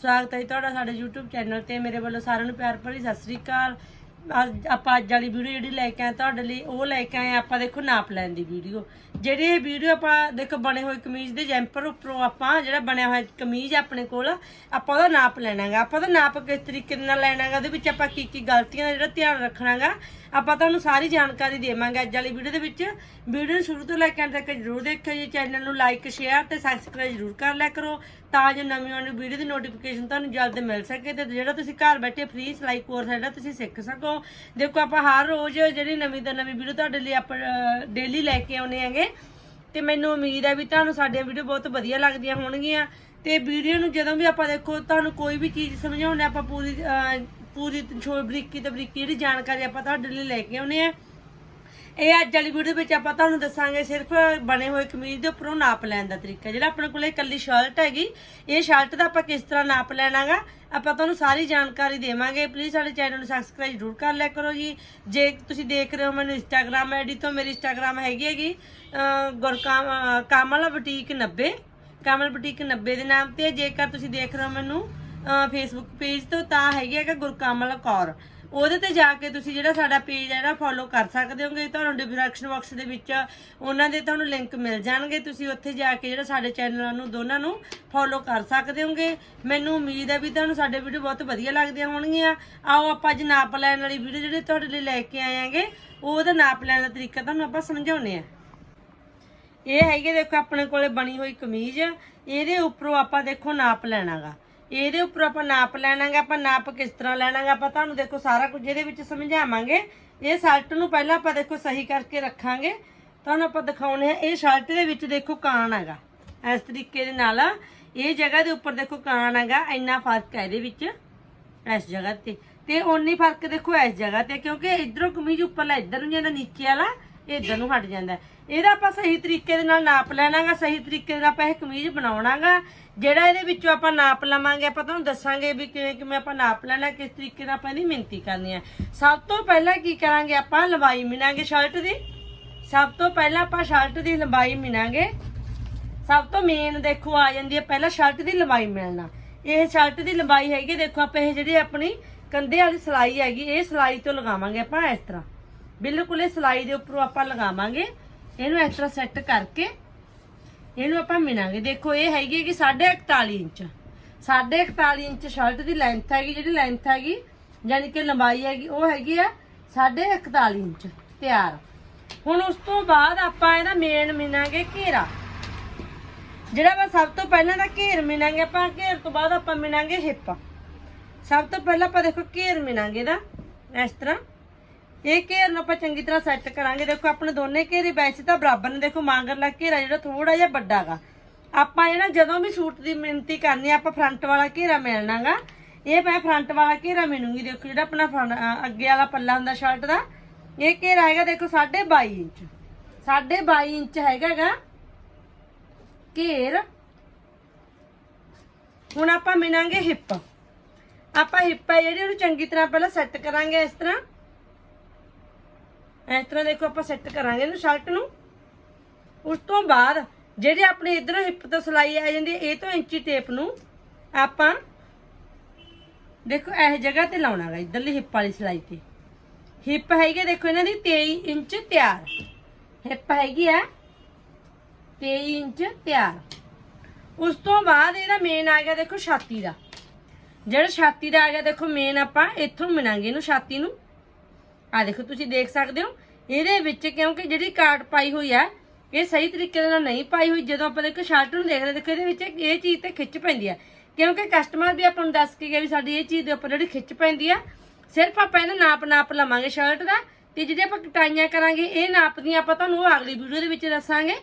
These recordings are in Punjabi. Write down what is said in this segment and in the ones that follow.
ਸਵਾਗਤ ਹੈ ਤੁਹਾਡਾ ਸਾਡੇ YouTube ਚੈਨਲ ਤੇ। ਮੇਰੇ ਵੱਲੋਂ ਸਾਰਿਆਂ ਨੂੰ ਪਿਆਰ ਭਰੀ ਸਤਿ ਸ੍ਰੀ ਅਕਾਲ। ਅੱਜ ਆਪਾਂ ਅੱਜ ਵਾਲੀ ਵੀਡੀਓ ਜਿਹੜੀ ਲੈ ਕੇ ਆਏ, ਤੁਹਾਡੇ ਲਈ ਉਹ ਲੈ ਕੇ ਆਏ ਆਪਾਂ ਦੇਖੋ ਨਾਪ ਲੈਣ ਦੀ ਵੀਡੀਓ। ਜਿਹੜੀ ਇਹ ਵੀਡੀਓ ਆਪਾਂ ਦੇਖੋ ਬਣੇ ਹੋਏ ਕਮੀਜ਼ ਦੇ ਜੈਂਪਰ ਉੱਪਰੋਂ ਆਪਾਂ ਜਿਹੜਾ ਬਣਿਆ ਹੋਇਆ ਕਮੀਜ਼ ਆਪਣੇ ਕੋਲ, ਆਪਾਂ ਉਹਦਾ ਨਾਪ ਲੈਣਾਗਾ। ਆਪਾਂ ਉਹਦਾ ਨਾਪ ਕਿਸ ਤਰੀਕੇ ਦੇ ਨਾਲ ਲੈਣਾਗਾ, ਉਹਦੇ ਵਿੱਚ ਆਪਾਂ ਕੀ ਕੀ ਗਲਤੀਆਂ ਦਾ ਜਿਹੜਾ ਧਿਆਨ ਰੱਖਣਾਗਾ ਆਪਾਂ ਤੁਹਾਨੂੰ ਸਾਰੀ ਜਾਣਕਾਰੀ ਦੇਵਾਂਗੇ ਅੱਜ ਵਾਲੀ ਵੀਡੀਓ ਦੇ ਵਿੱਚ। ਵੀਡੀਓ ਨੂੰ ਸ਼ੁਰੂ ਤੋਂ ਲੈ ਕੇ ਅੰਤ ਤੱਕ ਜਰੂਰ ਦੇਖਿਓ ਜੀ। ਚੈਨਲ ਨੂੰ ਲਾਈਕ ਸ਼ੇਅਰ ਤੇ ਸਬਸਕ੍ਰਾਈਬ ਜਰੂਰ ਕਰ ਲਿਆ ਕਰੋ ਤਾਂ ਜੋ ਨਵੀਂ ਆਉਣੀ ਵੀਡੀਓ ਦੀ ਨੋਟੀਫਿਕੇਸ਼ਨ ਤੁਹਾਨੂੰ ਜਲਦ ਮਿਲ ਸਕੇ ਤੇ ਜਿਹੜਾ ਤੁਸੀਂ ਘਰ ਬੈਠੇ ਫ੍ਰੀ ਸਿਲਾਈ ਕੋਰਸ ਹੈ ਜਿਹੜਾ ਤੁਸੀਂ ਸਿੱਖ ਸਕੋ। ਦੇਖੋ, ਆਪਾਂ ਹਰ ਰੋਜ਼ ਜਿਹੜੀ ਨਵੀਂ ਤੋਂ ਨਵੀਂ ਵੀਡੀਓ ਤੁਹਾਡੇ ਲਈ ਆਪਾਂ ਡੇਲੀ ਲੈ ਕੇ ਆਉਨੇ ਹੈਗੇ। ਤੇ ਮੈਨੂੰ ਉਮੀਦ ਹੈ ਵੀ ਤੁਹਾਨੂੰ ਸਾਡੀਆਂ ਵੀਡੀਓ ਬਹੁਤ ਵਧੀਆ ਲੱਗਦੀਆਂ ਹੋਣਗੀਆਂ। ਤੇ ਵੀਡੀਓ ਨੂੰ ਜਦੋਂ ਵੀ ਆਪਾਂ ਦੇਖੋ, ਤੁਹਾਨੂੰ ਕੋਈ ਵੀ ਚੀਜ਼ ਸਮਝਾਉਣੇ ਆਪਾਂ ਪੂਰੀ ਪੂਰੀ ਛੋ ਬਰੀਕੀ ਤੇ ਬਰੀਕੀ ਜਿਹੜੀ ਜਾਣਕਾਰੀ ਆਪਾਂ ਤੁਹਾਡੇ ਲਈ ਲੈ ਕੇ ਆਉਨੇ ਆ ਇਹ ਅੱਜ ਵਾਲੀ ਵੀਡੀਓ ਵਿੱਚ ਆਪਾਂ ਤੁਹਾਨੂੰ ਦੱਸਾਂਗੇ ਸਿਰਫ ਬਣੇ ਹੋਏ ਕਮੀਜ਼ ਦੇ ਉੱਪਰੋਂ ਨਾਪ ਲੈਣ ਦਾ ਤਰੀਕਾ। ਜਿਹੜਾ ਆਪਣੇ ਕੋਲੇ ਇਕੱਲੀ ਸ਼ਰਟ ਹੈਗੀ, ਇਹ ਸ਼ਰਟ ਦਾ ਆਪਾਂ ਕਿਸ ਤਰ੍ਹਾਂ ਨਾਪ ਲੈਣਾਗਾ, ਆਪਾਂ ਤੁਹਾਨੂੰ ਸਾਰੀ ਜਾਣਕਾਰੀ ਦੇਵਾਂਗੇ। ਪਲੀਜ਼ ਸਾਡੇ ਚੈਨਲ ਨੂੰ ਸਬਸਕ੍ਰਾਈਬ ਜ਼ਰੂਰ ਕਰ ਲਿਆ ਕਰੋ ਜੀ। ਜੇ ਤੁਸੀਂ ਦੇਖ ਰਹੇ ਹੋ ਮੈਨੂੰ ਇੰਸਟਾਗ੍ਰam ਆਈਡੀ ਤੋਂ, ਮੇਰੀ ਇੰਸਟਾਗ੍ਰam ਹੈਗੀ ਹੈਗੀ ਗੁਰਕਾਮ ਕਾਮਲ ਬੁਟੀਕ 90 ਕਾਮਲ ਬੁਟੀਕ 90 ਦੇ ਨਾਮ ਤੇ ਜੇਕਰ ਤੁਸੀਂ ਦੇਖ ਰਹੇ ਹੋ ਮੈਨੂੰ ਫੇਸਬੁੱਕ ਪੇਜ ਤੋਂ ਤਾਂ ਹੈਗੀ ਹੈਗਾ ਗੁਰਕਾਮਲ ਕੌਰ ਉਹਦੇ ਤੇ ਜਾ ਕੇ ਤੁਸੀਂ ਜਿਹੜਾ ਸਾਡਾ ਪੇਜ ਹੈ ਜਿਹੜਾ ਫੋਲੋ ਕਰ ਸਕਦੇ ਹੋਗੇ, ਤੁਹਾਨੂੰ ਡਿਸਕ੍ਰਿਪਸ਼ਨ ਬਾਕਸ ਦੇ ਵਿੱਚ ਉਹਨਾਂ ਦੇ ਤੁਹਾਨੂੰ ਲਿੰਕ ਮਿਲ ਜਾਣਗੇ। ਤੁਸੀਂ ਉੱਥੇ ਜਾ ਕੇ ਜਿਹੜਾ ਸਾਡੇ ਚੈਨਲਾਂ ਨੂੰ ਦੋਨਾਂ ਨੂੰ ਫੋਲੋ ਕਰ ਸਕਦੇ ਹੋਗੇ। ਮੈਨੂੰ ਉਮੀਦ ਹੈ ਵੀ ਤੁਹਾਨੂੰ ਸਾਡੇ ਵੀਡੀਓ ਬਹੁਤ ਵਧੀਆ ਲੱਗਦੀਆਂ ਹੋਣਗੀਆਂ ਆਓ ਆਪਾਂ ਅੱਜ ਨਾਪ ਲੈਣ ਵਾਲੀ ਵੀਡੀਓ ਜਿਹੜੀ ਤੁਹਾਡੇ ਲਈ ਲੈ ਕੇ ਆਏ ਆਂਗੇ, ਉਹਦਾ ਨਾਪ ਲੈਣ ਦਾ ਤਰੀਕਾ ਤੁਹਾਨੂੰ ਆਪਾਂ ਸਮਝਾਉਨੇ ਆ। ਇਹ ਹੈਗੇ ਦੇਖੋ ਆਪਣੇ ਕੋਲੇ ਬਣੀ ਹੋਈ ਕਮੀਜ਼। ਇਹਦੇ ਉੱਪਰੋਂ ਆਪਾਂ ਦੇਖੋ ਨਾਪ ਲੈਣਾਗਾ। ਇਹਦੇ ਉੱਪਰ ਆਪਾਂ ਨਾਪ ਲੈਣਾਗਾ, ਆਪਾਂ ਨਾਪ ਕਿਸ ਤਰ੍ਹਾਂ ਲੈਣਾਗਾ, ਆਪਾਂ ਤੁਹਾਨੂੰ ਦੇਖੋ ਸਾਰਾ ਕੁਝ ਇਹਦੇ ਵਿੱਚ ਸਮਝਾਵਾਂਗੇ। ਇਹ ਸ਼ਰਟ ਨੂੰ ਪਹਿਲਾਂ ਆਪਾਂ ਦੇਖੋ ਸਹੀ ਕਰਕੇ ਰੱਖਾਂਗੇ। ਤੁਹਾਨੂੰ ਆਪਾਂ ਦਿਖਾਉਣੇ ਆ, ਇਹ ਸ਼ਰਟ ਦੇ ਵਿੱਚ ਦੇਖੋ ਕਾਣ ਹੈਗਾ। ਇਸ ਤਰੀਕੇ ਦੇ ਨਾਲ ਇਹ ਜਗ੍ਹਾ ਦੇ ਉੱਪਰ ਦੇਖੋ ਕਾਣ ਹੈਗਾ, ਇੰਨਾ ਫ਼ਰਕ ਹੈ ਇਹਦੇ ਵਿੱਚ, ਇਸ ਜਗ੍ਹਾ ਤੇ। ਤੇ ਓਨੀ ਫ਼ਰਕ ਦੇਖੋ ਇਸ ਜਗ੍ਹਾ ਤੇ, ਕਿਉਂਕਿ ਇਧਰੋਂ ਕਮੀਜ਼ ਉੱਪਰਲਾ, ਇੱਧਰ ਨੂੰ ਜਾਂਦਾ ਨੀਚੇ ਵਾਲਾ ਇੱਧਰ ਨੂੰ ਹਟ ਜਾਂਦਾ ਇਹਦਾ ਆਪਾਂ ਸਹੀ ਤਰੀਕੇ ਦੇ ਨਾਲ ਨਾਪ ਲੈਣਾਗਾ, ਸਹੀ ਤਰੀਕੇ ਦੇ ਨਾਲ ਆਪਾਂ ਇਹ ਕਮੀਜ਼ ਬਣਾਉਣਾਗਾ। ਜਿਹੜਾ ਇਹਦੇ ਵਿੱਚੋਂ ਆਪਾਂ ਨਾਪ ਲਵਾਂਗੇ, ਆਪਾਂ ਤੁਹਾਨੂੰ ਦੱਸਾਂਗੇ ਵੀ ਕਿਵੇਂ ਕਿਵੇਂ ਆਪਾਂ ਨਾਪ ਲੈਣਾ, ਕਿਸ ਤਰੀਕੇ ਨਾਲ ਆਪਾਂ ਇਹਦੀ ਮਿਹਨਤੀ ਕਰਨੀ ਹੈ। ਸਭ ਤੋਂ ਪਹਿਲਾਂ ਕੀ ਕਰਾਂਗੇ ਆਪਾਂ? ਲੰਬਾਈ ਮਿਣਾਂਗੇ ਸ਼ਰਟ ਦੀ। ਸਭ ਤੋਂ ਪਹਿਲਾਂ ਆਪਾਂ ਸ਼ਰਟ ਦੀ ਲੰਬਾਈ ਮਿਣਾਂਗੇ। ਸਭ ਤੋਂ ਮੇਨ ਦੇਖੋ ਆ ਜਾਂਦੀ ਹੈ ਪਹਿਲਾਂ ਸ਼ਰਟ ਦੀ ਲੰਬਾਈ ਮਿਲਣਾ ਇਹ ਸ਼ਰਟ ਦੀ ਲੰਬਾਈ ਹੈਗੀ, ਦੇਖੋ ਆਪਾਂ ਇਹ ਜਿਹੜੀ ਆਪਣੀ ਕੰਧੇ ਵਾਲੀ ਸਲਾਈ ਹੈਗੀ, ਇਹ ਸਲਾਈ ਤੋਂ ਲਗਾਵਾਂਗੇ ਆਪਾਂ ਇਸ ਤਰ੍ਹਾਂ। ਬਿਲਕੁਲ ਇਹ ਸਲਾਈ ਦੇ ਉੱਪਰੋਂ ਆਪਾਂ ਲਗਾਵਾਂਗੇ। ਇਹਨੂੰ ਇਸ ਤਰ੍ਹਾਂ ਸੈੱਟ ਕਰਕੇ ਇਹਨੂੰ ਆਪਾਂ ਮਿਣਾਂਗੇ ਦੇਖੋ, ਇਹ ਹੈਗੀ ਕਿ 41 ਇੰਚ। 41 ਇੰਚ ਸ਼ਰਟ ਦੀ ਲੈਂਥ ਹੈਗੀ, ਜਿਹੜੀ ਲੈਂਥ ਹੈਗੀ, ਯਾਨੀ ਕਿ ਲੰਬਾਈ ਹੈਗੀ, ਉਹ ਹੈਗੀ ਆ 41 ਇੰਚ। ਤਿਆਰ। ਹੁਣ ਉਸ ਤੋਂ ਬਾਅਦ ਆਪਾਂ ਇਹਦਾ ਮੇਨ ਮਿਣਾਂਗੇ ਘੇਰਾ। ਜਿਹੜਾ ਵਾ ਸਭ ਤੋਂ ਪਹਿਲਾਂ ਦਾ ਘੇਰ ਮਿਣਾਂਗੇ ਆਪਾਂ ਘੇਰ ਤੋਂ ਬਾਅਦ ਆਪਾਂ ਮਿਣਾਂਗੇ ਹਿੱਪ। ਸਭ ਤੋਂ ਪਹਿਲਾਂ ਆਪਾਂ ਦੇਖੋ ਘੇਰ ਮਿਣਾਂਗੇ ਦਾ ਇਸ ਤਰ੍ਹਾਂ। ਇਹ ਘੇਰ ਨੂੰ ਆਪਾਂ ਚੰਗੀ ਤਰ੍ਹਾਂ ਸੈੱਟ ਕਰਾਂਗੇ। ਦੇਖੋ, ਆਪਣੇ ਦੋਨੇ ਘੇਰੇ ਵੈਸੇ ਤਾਂ ਬਰਾਬਰ ਨੇ। ਦੇਖੋ ਮਾਂਗਰਲਾ ਘੇਰਾ ਜਿਹੜਾ ਥੋੜਾ ਜਿਹਾ ਵੱਡਾ ਵੱਡਾਗਾ ਆਪਾਂ ਜਿਹੜਾ ਜਦੋਂ ਵੀ ਸੂਟ ਦੀ ਮਿਣਤੀ ਕਰਨੀ ਆਪਾਂ ਫਰੰਟ ਵਾਲਾ ਘੇਰਾ ਮਿਲਣਾਗਾ ਇਹ ਮੈਂ ਫਰੰਟ ਵਾਲਾ ਘੇਰਾ ਮਿਲੂਗੀ। ਦੇਖੋ, ਜਿਹੜਾ ਆਪਣਾ ਅੱਗੇ ਵਾਲਾ ਪੱਲਾ ਹੁੰਦਾ ਸ਼ਰਟ ਦਾ, ਇਹ ਘੇਰਾ ਹੈਗਾ ਦੇਖੋ 22.5 ਇੰਚ। 22.5 ਇੰਚ ਹੈਗਾਗਾ ਘੇਰ। ਹੁਣ ਆਪਾਂ ਮਿਣਾਂਗੇ ਹਿੱਪ। ਆਪਾਂ ਹਿੱਪ ਹੈ ਜਿਹੜੀ, ਉਹਨੂੰ ਚੰਗੀ ਤਰ੍ਹਾਂ ਪਹਿਲਾਂ ਸੈੱਟ ਕਰਾਂਗੇ ਇਸ ਤਰ੍ਹਾਂ। ਇਸ ਤਰ੍ਹਾਂ ਦੇਖੋ ਆਪਾਂ ਸੈੱਟ ਕਰਾਂਗੇ ਇਹਨੂੰ ਸ਼ਰਟ ਨੂੰ। ਉਸ ਤੋਂ ਬਾਅਦ ਜਿਹੜੇ ਆਪਣੇ ਇਧਰੋਂ ਹਿੱਪ ਤੋਂ ਸਲਾਈ ਆ ਜਾਂਦੀ ਇਹ ਤੋਂ ਇੰਚੀ ਟੇਪ ਨੂੰ ਆਪਾਂ ਦੇਖੋ ਇਹ ਜਗ੍ਹਾ ਤੇ ਲਾਉਣਾਗਾ ਇਧਰਲੀ ਹਿੱਪ ਵਾਲੀ ਸਲਾਈ ਤੇ। ਹਿੱਪ ਹੈਗੀ ਦੇਖੋ ਇਹਨਾਂ ਦੀ 23 ਇੰਚ ਤਿਆਰ। ਹਿੱਪ ਹੈਗੀ ਆ 23 ਇੰਚ ਤਿਆਰ। ਉਸ ਤੋਂ ਬਾਅਦ ਇਹਦਾ ਮੇਨ ਆ ਗਿਆ ਦੇਖੋ ਛਾਤੀ ਦਾ। ਜਿਹੜਾ ਛਾਤੀ ਦਾ ਆ ਗਿਆ, ਦੇਖੋ ਮੇਨ ਆਪਾਂ ਇੱਥੋਂ ਮਿਣਾਂਗੇ ਇਹਨੂੰ ਛਾਤੀ ਨੂੰ। ਆ ਦੇਖੋ, ਤੁਸੀਂ ਦੇਖ ਸਕਦੇ ਹੋ, ਇਹਦੇ ਵਿੱਚ ਕਿਉਂਕਿ ਜਿਹੜੀ ਕਾਟ ਪਾਈ ਹੋਈ ਆ, ਇਹ ਸਹੀ ਤਰੀਕੇ ਦੇ ਨਾਲ ਨਹੀਂ ਪਾਈ ਹੋਈ। ਜਦੋਂ ਆਪਾਂ ਦੇਖੋ, ਸ਼ਰਟ ਨੂੰ ਦੇਖਦੇ ਦੇਖੋ, ਇਹਦੇ ਵਿੱਚ ਇਹ ਚੀਜ਼ ਤੇ ਖਿੱਚ ਪੈਂਦੀ ਆ। ਕਿਉਂਕਿ ਕਸਟਮਰ ਵੀ ਆਪਾਂ ਨੂੰ ਦੱਸ ਕੇ ਗਿਆ ਵੀ ਸਾਡੀ ਇਹ ਚੀਜ਼ ਦੇ ਉੱਪਰ ਜਿਹੜੀ ਖਿੱਚ ਪੈਂਦੀ ਆ, ਸਿਰਫ ਆਪਾਂ ਇਹਨੂੰ ਨਾਪ ਨਾਪ ਲਵਾਂਗੇ ਸ਼ਰਟ ਦਾ ਤੇ ਜਿਹੜੀ ਆਪਾਂ ਕਟਾਈਆਂ ਕਰਾਂਗੇ, ਇਹ ਨਾਪ ਦੀਆਂ ਆਪਾਂ ਤੁਹਾਨੂੰ ਉਹ ਅਗਲੀ ਵੀਡੀਓ ਦੇ ਵਿੱਚ ਦੱਸਾਂਗੇ।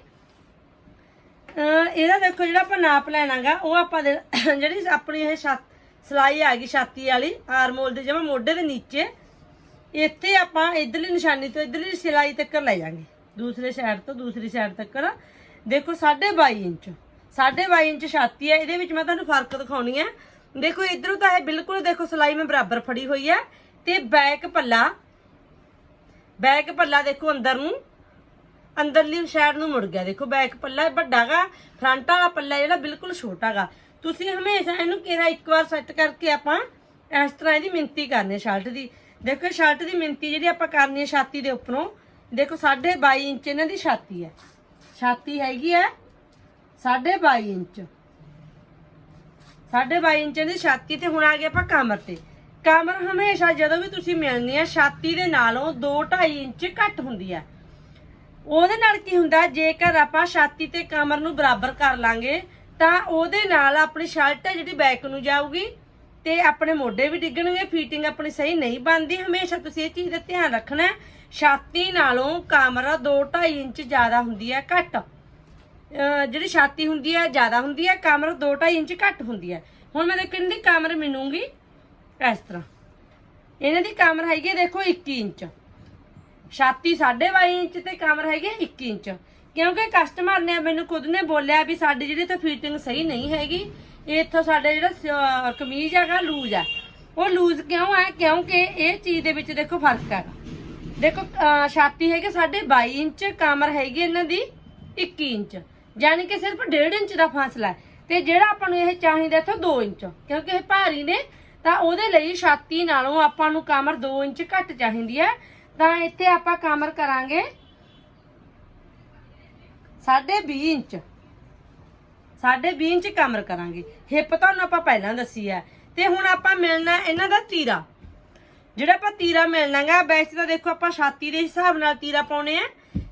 ਇਹਦਾ ਦੇਖੋ, ਜਿਹੜਾ ਆਪਾਂ ਨਾਪ ਲੈਣਾਗਾ, ਉਹ ਆਪਾਂ ਦੇ- ਜਿਹੜੀ ਆਪਣੀ ਇਹ ਛਾ- ਸਲਾਈ ਆ ਗਈ, ਛਾਤੀ ਵਾਲੀ ਆਰਮੋਲ ਦੇ ਜਿਵੇਂ ਮੋਢੇ ਦੇ ਨੀਚੇ। ਇੱਥੇ ਆਪਾਂ ਇਧਰਲੀ ਨਿਸ਼ਾਨੀ ਤੋਂ ਇਧਰਲੀ ਸਿਲਾਈ ਤੱਕ ਲੈ ਜਾਾਂਗੇ। ਦੂਸਰੇ ਸਾਈਡ ਤੋਂ ਦੂਸਰੀ ਸਾਈਡ ਤੱਕ ਦੇਖੋ 22.5 ਇੰਚ। 22.5 ਇੰਚ ਛਾਤੀ ਹੈ, ਇਹਦੇ ਵਿੱਚ ਮੈਂ ਤੁਹਾਨੂੰ ਫ਼ਰਕ ਦਿਖਾਉਣੀ ਹੈ। ਦੇਖੋ, ਇਧਰੋਂ ਤਾਂ ਇਹ ਬਿਲਕੁਲ ਦੇਖੋ, ਸਿਲਾਈ ਮੈਂ ਬਰਾਬਰ ਫੜੀ ਹੋਈ ਹੈ। ਤੇ ਬੈਕ ਪੱਲਾ ਬੈਕ ਪੱਲਾ ਦੇਖੋ ਅੰਦਰ ਨੂੰ। ਅੰਦਰਲੀ ਸਾਈਡ ਨੂੰ ਮੁੜ ਗਿਆ। ਦੇਖੋ, ਬੈਕ ਪੱਲਾ ਵੱਡਾਗਾ ਫਰੰਟ ਵਾਲਾ ਪੱਲਾ ਜਿਹੜਾ ਬਿਲਕੁਲ ਛੋਟਾਗਾ ਤੁਸੀਂ ਹਮੇਸ਼ਾ ਇਹਨੂੰ ਕਿਹੜਾ ਇੱਕ ਵਾਰ ਸੈੱਟ ਕਰਕੇ ਆਪਾਂ ਇਸ ਤਰ੍ਹਾਂ ਇਹਦੀ ਮਿੰਤੀ ਕਰਨੀ ਸ਼ਰਟ ਦੀ। ਦੇਖੋ, ਸ਼ਰਟ ਦੀ ਮਿੰਤੀ ਜਿਹੜੀ ਆਪਾਂ ਕਰਨੀ ਹੈ ਛਾਤੀ ਦੇ ਉੱਪਰੋਂ, ਦੇਖੋ 22.5 ਇੰਚ ਇਹਨਾਂ ਦੀ ਛਾਤੀ ਹੈ। ਛਾਤੀ ਹੈਗੀ ਹੈ 22.5 ਇੰਚ। 22.5 ਇੰਚ ਦੀ ਛਾਤੀ ਤੇ ਹੁਣ ਆ ਗਏ ਆਪਾਂ ਕਮਰ ਤੇ। ਕਮਰ ਹਮੇਸ਼ਾ ਜਦੋਂ ਵੀ ਤੁਸੀਂ ਮਿਲਣੀ ਹੈ, ਛਾਤੀ ਦੇ ਨਾਲੋਂ 2.5 ਇੰਚ ਘੱਟ ਹੁੰਦੀ ਹੈ। ਉਹਦੇ ਨਾਲ ਕੀ ਹੁੰਦਾ, ਜੇਕਰ ਆਪਾਂ ਛਾਤੀ ਤੇ ਕਮਰ ਨੂੰ ਬਰਾਬਰ ਕਰ ਲਾਂਗੇ, ਤਾਂ ਉਹਦੇ ਨਾਲ ਆਪਣੀ ਸ਼ਰਟ ਹੈ ਜਿਹੜੀ ਬੈਕ ਨੂੰ ਜਾਊਗੀ ਤੇ ਆਪਣੇ ਮੋਢੇ ਵੀ ਡਿੱਗਣਗੇ ਫੀਟਿੰਗ ਆਪਣੀ ਸਹੀ ਨਹੀਂ ਬਣਦੀ। ਹਮੇਸ਼ਾ ਤੁਸੀਂ ਇਹ ਚੀਜ਼ ਦਾ ਧਿਆਨ ਰੱਖਣਾ ਛਾਤੀ ਨਾਲੋਂ ਕਮਰ 2.5 ਇੰਚ ਜ਼ਿਆਦਾ ਹੁੰਦੀ ਹੈ, ਘੱਟ। ਜਿਹੜੀ ਛਾਤੀ ਹੁੰਦੀ ਹੈ, ਜ਼ਿਆਦਾ ਹੁੰਦੀ ਹੈ, ਕਮਰ 2.5 ਇੰਚ ਘੱਟ ਹੁੰਦੀ ਹੈ। ਹੁਣ ਮੈਂ ਦੇਖੋ ਇਹਨਾਂ ਦੀ ਕਮਰ ਮਿਲੂਗੀ ਇਸ ਤਰ੍ਹਾਂ। ਇਹਨਾਂ ਦੀ ਕਮਰ ਹੈਗੀ ਹੈ, ਦੇਖੋ 21 ਇੰਚ। ਛਾਤੀ 22.5 ਇੰਚ ਤੇ ਕਮਰ ਹੈਗੀ ਹੈ 21 ਇੰਚ। ਕਿਉਂਕਿ ਕਸਟਮਰ ਨੇ ਮੈਨੂੰ ਖੁਦ ਨੇ ਬੋਲਿਆ ਵੀ ਸਾਡੀ ਜਿਹੜੀ ਤਾਂ ਫੀਟਿੰਗ ਸਹੀ ਨਹੀਂ ਹੈਗੀ। ਇੱਥੋਂ ਸਾਡਾ ਜਿਹੜਾ ਸ- ਕਮੀਜ਼ ਹੈਗਾ ਲੂਜ਼ ਹੈ। ਉਹ ਲੂਜ਼ ਕਿਉਂ ਹੈ? ਕਿਉਂਕਿ ਇਹ ਚੀਜ਼ ਦੇ ਵਿੱਚ ਦੇਖੋ ਫ਼ਰਕ ਹੈਗਾ ਦੇਖੋ, ਅਹ ਛਾਤੀ ਹੈਗੀ 22.5 ਇੰਚ, ਕਮਰ ਹੈਗੀ ਇਹਨਾਂ ਦੀ 21 ਇੰਚ। ਯਾਨੀ ਕਿ ਸਿਰਫ 1.5 ਇੰਚ ਦਾ ਫਾਸਲਾ ਹੈ। ਤੇ ਜਿਹੜਾ ਆਪਾਂ ਨੂੰ ਇਹ ਚਾਹੀਦਾ ਇੱਥੋਂ 2 ਇੰਚ। ਕਿਉਂਕਿ ਇਹ ਭਾਰੀ ਨੇ, ਤਾਂ ਉਹਦੇ ਲਈ ਛਾਤੀ ਨਾਲੋਂ ਆਪਾਂ ਨੂੰ ਕਮਰ 2 ਇੰਚ ਘੱਟ ਚਾਹੀਦੀ ਹੈ। ਤਾਂ ਇੱਥੇ ਆਪਾਂ ਕਮਰ ਕਰਾਂਗੇ 20.5 ਇੰਚ। ਸਾਡੇ 20.5 ਇੰਚ ਕਮਰ ਕਰਾਂਗੇ। ਹਿੱਪ ਤੁਹਾਨੂੰ ਆਪਾਂ ਪਹਿਲਾਂ ਦੱਸੀ ਹੈ ਤੇ ਹੁਣ ਆਪਾਂ ਮਿਲਣਾ ਇਹਨਾਂ ਦਾ ਤੀਰਾ। ਜਿਹੜਾ ਆਪਾਂ ਤੀਰਾ ਮਿਲਣਾਗਾ ਵੈਸੇ ਤਾਂ ਦੇਖੋ ਆਪਾਂ ਛਾਤੀ ਦੇ ਹਿਸਾਬ ਨਾਲ ਤੀਰਾ ਪਾਉਣੇ ਆ,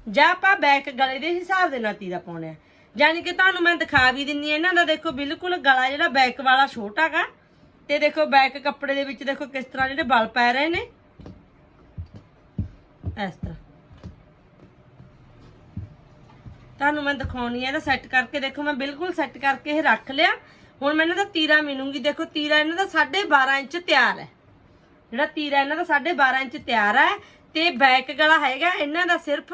ਜਾਂ ਆਪਾਂ ਬੈਕ ਗਲੇ ਦੇ ਹਿਸਾਬ ਦੇ ਨਾਲ ਤੀਰਾ ਪਾਉਣੇ ਆ। ਯਾਨੀ ਕਿ ਤੁਹਾਨੂੰ ਮੈਂ ਦਿਖਾ ਵੀ ਦਿੰਨੀ ਆ, ਇਹਨਾਂ ਦਾ ਦੇਖੋ ਬਿਲਕੁਲ ਗਲਾ ਜਿਹੜਾ ਬੈਕ ਵਾਲਾ ਛੋਟਾਗਾ ਤੇ ਦੇਖੋ ਬੈਕ ਕੱਪੜੇ ਦੇ ਵਿੱਚ ਦੇਖੋ ਕਿਸ ਤਰ੍ਹਾਂ ਜਿਹੜੇ ਬਲ ਪੈ ਰਹੇ ਨੇ। ਇਸ ਤਰ੍ਹਾਂ। ਤੁਹਾਨੂੰ ਮੈਂ ਦਿਖਾਉਣੀ ਹੈ ਇਹਦਾ ਸੈੱਟ ਕਰਕੇ। ਦੇਖੋ, ਮੈਂ ਬਿਲਕੁਲ ਸੈੱਟ ਕਰਕੇ ਇਹ ਰੱਖ ਲਿਆ। ਹੁਣ ਮੈਂ ਇਹਨਾਂ ਦਾ ਤੀਰਾ ਮਿਲੂੰਗੀ। ਦੇਖੋ, ਤੀਰਾ ਇਹਨਾਂ ਦਾ 12.5 ਇੰਚ ਤਿਆਰ ਹੈ। ਜਿਹੜਾ ਤੀਰਾ ਇਹਨਾਂ ਦਾ 12.5 ਇੰਚ ਤਿਆਰ ਹੈ ਤੇ ਬੈਕ ਗਲਾ ਹੈਗਾ ਇਹਨਾਂ ਦਾ ਸਿਰਫ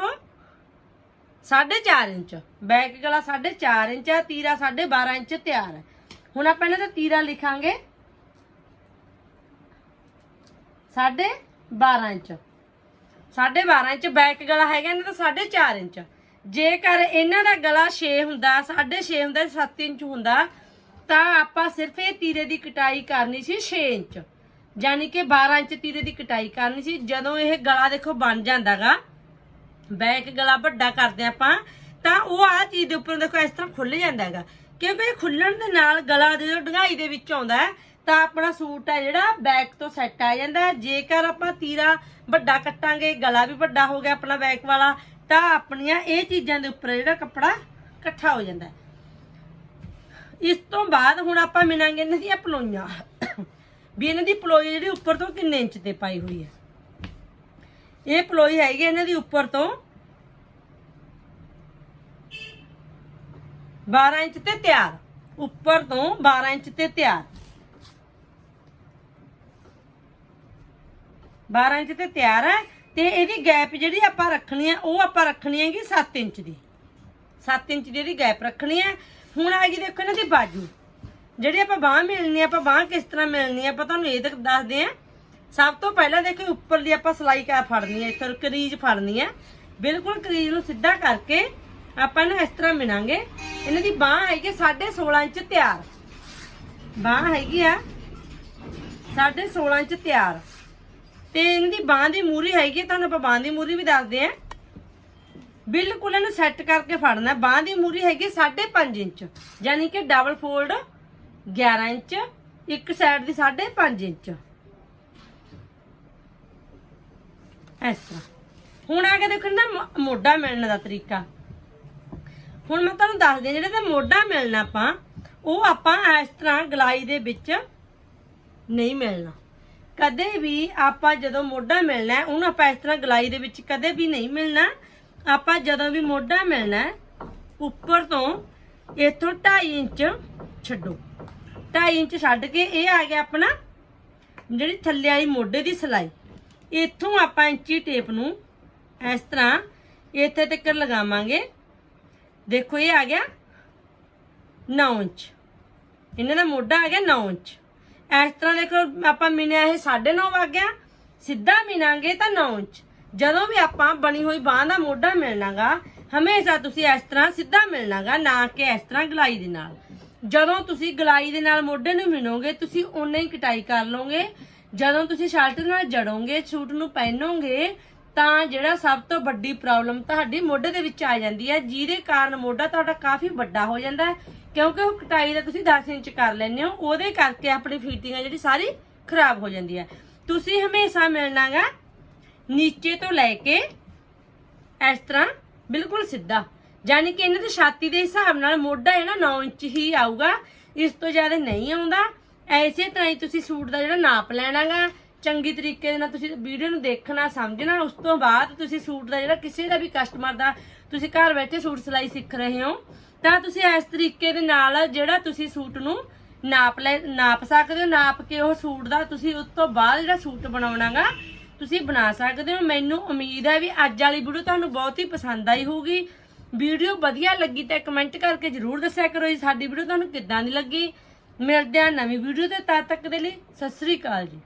4.5 ਇੰਚ। ਬੈਕ ਗਲਾ 4.5 ਇੰਚ ਹੈ, ਤੀਰਾ 12.5 ਇੰਚ ਤਿਆਰ ਹੈ। ਹੁਣ ਆਪਾਂ ਇਹਨਾਂ ਦਾ ਤੀਰਾ ਲਿਖਾਂਗੇ। 12.5 ਇੰਚ। 12.5 ਇੰਚ ਬੈਕ ਗਲਾ ਹੈਗਾ ਇਹਨਾਂ ਦਾ 4.5 ਇੰਚ। ਜੇਕਰ ਇਹਨਾਂ ਦਾ ਗਲਾ 6 ਹੁੰਦਾ 6.5 ਹੁੰਦਾ 7 ਇੰਚ ਹੁੰਦਾ, ਤਾਂ ਆਪਾਂ ਸਿਰਫ ਇਹ ਤੀਰੇ ਦੀ ਕਟਾਈ ਕਰਨੀ ਸੀ 6 ਇੰਚ। ਯਾਨੀ ਕਿ 12 ਇੰਚ ਤੀਰੇ ਦੀ ਕਟਾਈ ਕਰਨੀ ਸੀ। ਜਦੋਂ ਇਹ ਗਲਾ ਦੇਖੋ ਬਣ ਜਾਂਦਾਗਾ ਬੈਕ ਗਲਾ ਵੱਡਾ ਕਰਦੇ ਆਪਾਂ, ਤਾਂ ਉਹ ਆ ਚੀਜ਼ ਦੇ ਉੱਪਰ ਦੇਖੋ ਇਸ ਤਰ੍ਹਾਂ ਖੁੱਲ ਜਾਂਦਾ ਹੈਗਾ ਕਿਉਂਕਿ ਇਹ ਖੁੱਲਣ ਦੇ ਨਾਲ ਗਲਾ ਜਦੋਂ ਡੰਗਾਈ ਦੇ ਵਿੱਚ ਆਉਂਦਾ ਤਾਂ ਆਪਣਾ ਸੂਟ ਆ ਜਿਹੜਾ ਬੈਕ ਤੋਂ ਸੈੱਟ ਆ ਜਾਂਦਾ। ਜੇਕਰ ਆਪਾਂ ਤੀਰਾ ਵੱਡਾ ਕੱਟਾਂਗੇ, ਗਲਾ ਵੀ ਵੱਡਾ ਹੋ ਗਿਆ ਆਪਣਾ ਬੈਕ ਵਾਲਾ ਤਾਂ ਆਪਣੀਆਂ ਇਹ ਚੀਜ਼ਾਂ ਦੇ ਉੱਪਰ ਜਿਹੜਾ ਕੱਪੜਾ ਇਕੱਠਾ ਹੋ ਜਾਂਦਾ ਇਸ ਤੋਂ ਬਾਅਦ ਹੁਣ ਆਪਾਂ ਮਿਣਾਂਗੇ ਇਹਨਾਂ ਦੀਆਂ ਪਲੋਈਆਂ। ਵੀ ਇਹਨਾਂ ਦੀ ਪਲੋਈ ਜਿਹੜੀ ਉੱਪਰ ਤੋਂ ਕਿੰਨੇ ਇੰਚ ਤੇ ਪਾਈ ਹੋਈ ਹੈ। ਇਹ ਪਲੋਈ ਹੈਗੀ ਇਹਨਾਂ ਦੀ ਉੱਪਰ ਤੋਂ 12 ਇੰਚ ਤੇ ਤਿਆਰ। ਉੱਪਰ ਤੋਂ 12 ਇੰਚ ਤੇ ਤਿਆਰ। 12 ਇੰਚ ਤੇ ਤਿਆਰ ਹੈ। ਤੇ ਇਹਦੀ ਗੈਪ ਜਿਹੜੀ ਆਪਾਂ ਰੱਖਣੀ ਹੈ ਉਹ ਆਪਾਂ ਰੱਖਣੀ ਹੈਗੀ 7 ਇੰਚ ਦੀ। 7 ਇੰਚ ਦੀ ਇਹਦੀ ਗੈਪ ਰੱਖਣੀ ਹੈ ਹੁਣ ਆ ਗਈ ਦੇਖੋ ਇਹਨਾਂ ਦੀ ਬਾਜੂ। ਜਿਹੜੀ ਆਪਾਂ ਬਾਹ ਮਿਲਣੀ ਹੈ ਆਪਾਂ ਬਾਹ ਕਿਸ ਤਰ੍ਹਾਂ ਮਿਲਣੀ ਹੈ ਆਪਾਂ ਤੁਹਾਨੂੰ ਇਹ ਤੱਕ ਦੱਸਦੇ ਆਂ। ਸਭ ਤੋਂ ਪਹਿਲਾਂ ਦੇਖੋ ਉੱਪਰ ਦੀ ਆਪਾਂ ਸਲਾਈ ਕਾ ਫੜਨੀ ਹੈ ਇੱਥੇ ਕਰੀਜ਼ ਫੜਨੀ ਹੈ ਬਿਲਕੁਲ ਕਰੀਜ਼ ਨੂੰ ਸਿੱਧਾ ਕਰਕੇ ਆਪਾਂ ਇਹਨੂੰ ਇਸ ਤਰ੍ਹਾਂ ਮਿਣਾਂਗੇ ਇਹਨਾਂ ਦੀ ਬਾਹ ਹੈਗੀ 16.5 ਇੰਚ ਤਿਆਰ। ਬਾਹ ਹੈਗੀ ਆ 16.5 ਇੰਚ ਤਿਆਰ। ਤੇ ਇਹਨਾਂ ਦੀ ਬਾਹ ਦੀ ਮੂਰੀ ਹੈਗੀ ਤੁਹਾਨੂੰ ਆਪਾਂ ਬਾਹ ਦੀ ਮੂਰੀ ਵੀ ਦੱਸਦੇ ਆਂ। ਬਿਲਕੁਲ ਇਹਨੂੰ ਸੈੱਟ ਕਰਕੇ ਫੜਨਾ ਬਾਹ ਦੀ ਮੂਰੀ ਹੈਗੀ 5.5 ਇੰਚ, ਯਾਨੀ ਕਿ ਡਬਲ ਫੋਲਡ 11 ਇੰਚ, ਇੱਕ ਸਾਈਡ ਦੀ 5.5 ਇੰਚ। ਇਸ ਤਰ੍ਹਾਂ। ਹੁਣ ਆ ਕੇ ਦੇਖਣ ਨਾ ਮੋਢਾ ਮਿਲਣ ਦਾ ਤਰੀਕਾ। ਹੁਣ ਮੈਂ ਤੁਹਾਨੂੰ ਦੱਸਦੀ ਹਾਂ, ਜਿਹੜੇ ਤੇ ਮੋਢਾ ਮਿਲਣਾ ਆਪਾਂ, ਉਹ ਆਪਾਂ ਇਸ ਤਰ੍ਹਾਂ ਗਲਾਈ ਦੇ ਵਿੱਚ ਨਹੀਂ ਮਿਲਣਾ। ਕਦੇ ਵੀ ਆਪਾਂ ਜਦੋਂ ਮੋਢਾ ਮਿਲਣਾ ਉਹਨੂੰ ਆਪਾਂ ਇਸ ਤਰ੍ਹਾਂ ਗਲਾਈ ਦੇ ਵਿੱਚ ਕਦੇ ਵੀ ਨਹੀਂ ਮਿਲਣਾ। ਆਪਾਂ ਜਦੋਂ ਵੀ ਮੋਢਾ ਮਿਲਣਾ ਉੱਪਰ ਤੋਂ ਇੱਥੋਂ 2.5 ਇੰਚ ਛੱਡੋ। 2.5 ਇੰਚ ਛੱਡ ਕੇ ਇਹ ਆ ਗਿਆ ਆਪਣਾ ਜਿਹੜੀ ਥੱਲੇ ਵਾਲੀ ਮੋਢੇ ਦੀ ਸਲਾਈ। ਇੱਥੋਂ ਆਪਾਂ ਇੰਚੀ ਟੇਪ ਨੂੰ ਇਸ ਤਰ੍ਹਾਂ ਇੱਥੇ ਤੱਕ ਲਗਾਵਾਂਗੇ। ਦੇਖੋ ਇਹ ਆ ਗਿਆ 9 ਇੰਚ। ਇਹਨਾਂ ਦਾ ਮੋਢਾ ਆ ਗਿਆ 9 ਇੰਚ। ਇਸ ਤਰ੍ਹਾਂ ਦੇਖੋ, ਆਪਾਂ ਮਿਣਿਆ ਇਹ 9.5 ਵਗ ਗਿਆ, ਸਿੱਧਾ ਮਿਣਾਂਗੇ ਤਾਂ 9 ਇੰਚ। ਜਦੋਂ ਵੀ ਆਪਾਂ ਬਣੀ ਹੋਈ ਬਾਹ ਦਾ ਮੋਢਾ ਮਿਲਣਾਗਾ, ਹਮੇਸ਼ਾ ਤੁਸੀਂ ਇਸ ਤਰ੍ਹਾਂ ਸਿੱਧਾ ਮਿਲਣਾਗਾ, ਨਾ ਕਿ ਇਸ ਤਰ੍ਹਾਂ ਗਲਾਈ ਦੇ ਨਾਲ। ਜਦੋਂ ਤੁਸੀਂ ਗਲਾਈ ਦੇ ਨਾਲ ਮੋਢੇ ਨੂੰ ਮਿਣੋਗੇ, ਤੁਸੀਂ ਓਨਾ ਹੀ ਕਟਾਈ ਕਰ ਲਓਗੇ। ਜਦੋਂ ਤੁਸੀਂ ਸ਼ਰਟ ਨਾਲ ਜੜੋਗੇ, ਸੂਟ ਨੂੰ ਪਹਿਨੋਗੇ ਤਾਂ ਜਿਹੜਾ ਸਭ ਤੋਂ ਵੱਡੀ ਪ੍ਰੋਬਲਮ ਤੁਹਾਡੀ ਮੋਢੇ ਦੇ ਵਿੱਚ ਆ ਜਾਂਦੀ ਹੈ, ਜਿਹਦੇ ਕਾਰਨ ਮੋਢਾ ਤੁਹਾਡਾ ਕਾਫੀ ਵੱਡਾ ਹੋ ਜਾਂਦਾ ਹੈ, ਕਿਉਂਕਿ ਉਹ ਕਟਾਈ ਦਾ ਤੁਸੀਂ 10 ਇੰਚ ਕਰ ਲੈਂਦੇ ਹੋ, ਉਹਦੇ ਕਰਕੇ ਆਪਣੀ ਫਿਟਿੰਗ ਹੈ ਜਿਹੜੀ ਸਾਰੀ ਖਰਾਬ ਹੋ ਜਾਂਦੀ ਹੈ। ਤੁਸੀਂ ਹਮੇਸ਼ਾ ਮਿਲਣਾਗਾ ਨੀਚੇ ਤੋਂ ਲੈ ਕੇ ਇਸ ਤਰ੍ਹਾਂ ਬਿਲਕੁਲ ਸਿੱਧਾ, ਯਾਨੀ ਕਿ ਇਹਨਾਂ ਦੀ ਛਾਤੀ ਦੇ ਹਿਸਾਬ ਨਾਲ ਮੋਢਾ ਹੈ ਨਾ 9 ਇੰਚ ਹੀ ਆਊਗਾ, ਇਸ ਤੋਂ ਜ਼ਿਆਦਾ ਨਹੀਂ ਆਉਂਦਾ। ਐਸੇ ਤਰ੍ਹਾਂ ਹੀ ਤੁਸੀਂ ਸੂਟ ਦਾ ਜਿਹੜਾ ਨਾਪ ਲੈਣਾਗਾ ਚੰਗੀ ਤਰੀਕੇ ਦੇ ਨਾਲ ਤੁਸੀਂ ਵੀਡੀਓ ਨੂੰ ਦੇਖਣਾ, ਸਮਝਣਾ, ਉਸ ਤੋਂ ਬਾਅਦ ਤੁਸੀਂ ਸੂਟ ਦਾ ਜਿਹੜਾ ਕਿਸੇ ਦਾ ਵੀ ਕਸਟਮਰ ਦਾ ਤੁਸੀਂ ਘਰ ਬੈਠੇ ਸੂਟ ਸਿਲਾਈ ਸਿੱਖ ਰਹੇ ਹੋ, ਤਾਂ ਤੁਸੀਂ ਇਸ ਤਰੀਕੇ ਦੇ ਨਾਲ ਜਿਹੜਾ ਤੁਸੀਂ ਸੂਟ ਨੂੰ ਨਾਪ ਲੈ, ਨਾਪ ਸਕਦੇ ਹੋ, ਨਾਪ ਕੇ ਉਹ ਸੂਟ ਦਾ ਤੁਸੀਂ ਉਸ ਤੋਂ ਬਾਅਦ ਜਿਹੜਾ ਸੂਟ ਬਣਾਉਣਾਗਾ, ਤੁਸੀਂ ਬਣਾ ਸਕਦੇ ਹੋ। ਮੈਨੂੰ ਉਮੀਦ ਹੈ ਵੀ ਅੱਜ ਵਾਲੀ ਵੀਡੀਓ ਤੁਹਾਨੂੰ ਬਹੁਤ ਹੀ ਪਸੰਦ ਆਈ ਹੋਊਗੀ। ਵੀਡੀਓ ਵਧੀਆ ਲੱਗੀ ਤਾਂ ਕਮੈਂਟ ਕਰਕੇ ਜਰੂਰ ਦੱਸਿਆ ਕਰੋ ਜੀ, ਸਾਡੀ ਵੀਡੀਓ ਤੁਹਾਨੂੰ ਕਿੱਦਾਂ ਦੀ ਲੱਗੀ। ਮਿਲਦੇ ਆ ਨਵੀਂ ਵੀਡੀਓ ਤੇ ਤਦ ਤੱਕ ਦੇ ਲਈ, ਸਤਿ ਸ੍ਰੀ ਅਕਾਲ ਜੀ।